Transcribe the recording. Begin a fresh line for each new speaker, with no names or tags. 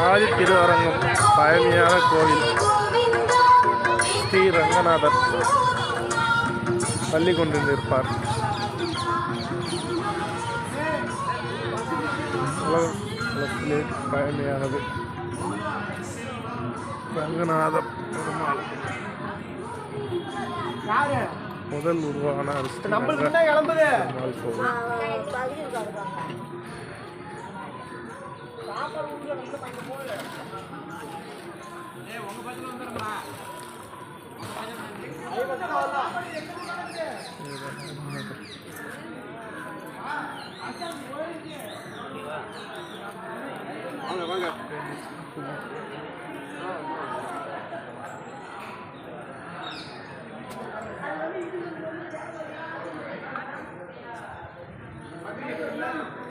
ஆதி திருவரங்கம் பழமையான கோவில் ஸ்ரீ ரங்கநாதர் பள்ளி கொண்டு நிற்பார். உலக உலகத்திலே பழமையானது ரங்கநாத பெருமாள். முதல் உருவான பெருமாள் கோவில்.
வாங்க வாங்க Thank you.